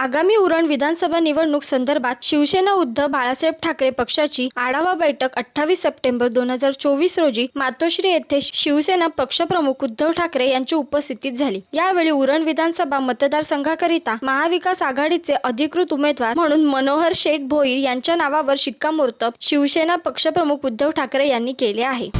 आगामी उरण विधानसभा निवडणूक संदर्भात शिवसेना उद्धव बाळासाहेब ठाकरे पक्षाची आढावा बैठक अठ्ठावीस सप्टेंबर दोन हजार चोवीस रोजी मातोश्री येथे शिवसेना पक्षप्रमुख उद्धव ठाकरे यांची उपस्थितीत झाली. यावेळी उरण विधानसभा मतदारसंघाकरिता महाविकास आघाडीचे अधिकृत उमेदवार म्हणून मनोहर शेठ भोईर यांच्या नावावर शिक्कामोर्तब शिवसेना पक्षप्रमुख उद्धव ठाकरे यांनी केले आहे.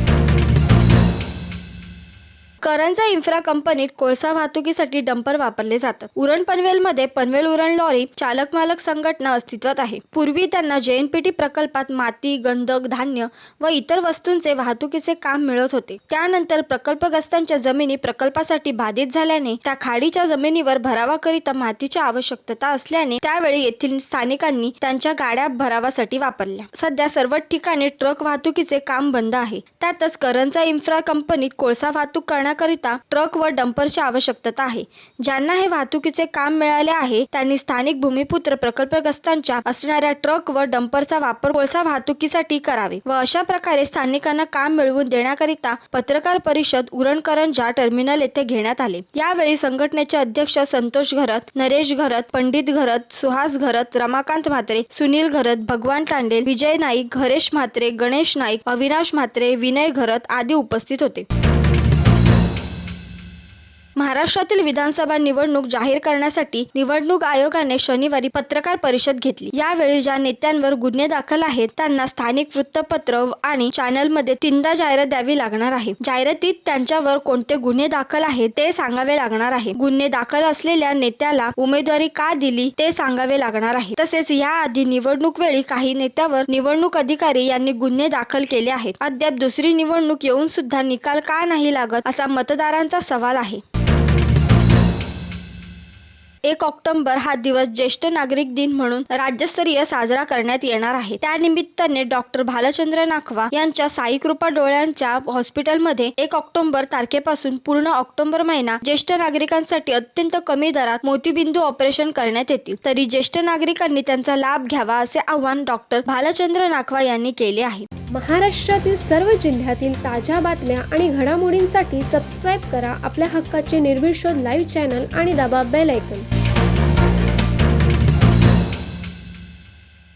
करंजा इन्फ्रा कंपनीत कोळसा वाहतुकीसाठी डंपर वापरले जातात. उरण पनवेलमध्ये पनवेल उरण लॉरी चालक मालक संघटना अस्तित्वात आहे. पूर्वी त्यांना जेएनपीटी प्रकल्पात माती गंधक धान्य व इतर वस्तूंचे वाहतुकीचे काम मिळत होते. त्यानंतर प्रकल्पग्रस्तांच्या जमिनी प्रकल्पासाठी बाधित झाल्याने त्या खाडीच्या जमिनीवर भरावाकरिता मातीची आवश्यकता असल्याने त्यावेळी येथील स्थानिकांनी त्यांच्या गाड्या भरावासाठी वापरल्या. सध्या सर्व ठिकाणी ट्रक वाहतुकीचे काम बंद आहे. त्यातच करंजा इन्फ्रा कंपनीत कोळसा वाहतूक करण्याकरिता ट्रक व डंपरची आवश्यकता आहे. ज्यांना हे वाहतुकीचे काम मिळाले आहे त्यांनी स्थानिक भूमिपुत्र प्रकल्पग्रस्तांच्या असणाऱ्या ट्रक व डंपरचा वापर कोळसा वाहतुकीसाठी करावे व अशा प्रकारे स्थानिकांना काम मिळवून देण्याकरिता पत्रकार परिषद उरणकरंजा टर्मिनल येथे घेण्यात आले. यावेळी संघटनेचे अध्यक्ष संतोष घरत नरेश घरत पंडित घरत सुहास घरत रमाकांत म्हात्रे सुनील घरत भगवान तांडेल विजय नाईक हरेश म्हात्रे गणेश नाईक अविनाश म्हात्रे विनय घरत आदी उपस्थित होते. महाराष्ट्रातील विधानसभा निवडणूक जाहीर करण्यासाठी निवडणूक आयोगाने शनिवारी पत्रकार परिषद घेतली. यावेळी ज्या नेत्यांवर गुन्हे दाखल आहेत त्यांना स्थानिक वृत्तपत्र आणि चॅनलमध्ये तीनदा जाहिरात द्यावी लागणार आहे. जाहिरातीत त्यांच्यावर कोणते गुन्हे दाखल आहेत ते सांगावे लागणार आहे. गुन्हे दाखल असलेल्या नेत्याला उमेदवारी का दिली ते सांगावे लागणार आहे. तसेच याआधी निवडणूक वेळी काही नेत्यावर निवडणूक अधिकारी यांनी गुन्हे दाखल केले आहेत. अद्याप दुसरी निवडणूक येऊन सुद्धा निकाल का नाही लागत असा मतदारांचा सवाल आहे. एक ऑक्टोबर हा दिवस ज्येष्ठ नागरिक दिन म्हणून राज्यस्तरीय साजरा करण्यात येणार आहे. त्यानिमित्ताने डॉक्टर भालचंद्र नाखवा यांच्या साईकृपा डोळ्यांच्या हॉस्पिटलमध्ये एक ऑक्टोबर तारखेपासून पूर्ण ऑक्टोबर महिना ज्येष्ठ नागरिकांसाठी अत्यंत कमी दरात मोतीबिंदू ऑपरेशन करण्यात येतील. तरी ज्येष्ठ नागरिकांनी त्यांचा लाभ घ्यावा असे आवाहन डॉक्टर भालचंद्र नाखवा यांनी केले आहे. महाराष्ट्रातील सर्व जिल्ह्यातील ताज्या बातम्या आणि घडामोडींसाठी सबस्क्राईब करा आपल्या हक्काचे निर्भीड शोध लाईव्ह चॅनल आणि दाबा बेल ऐकन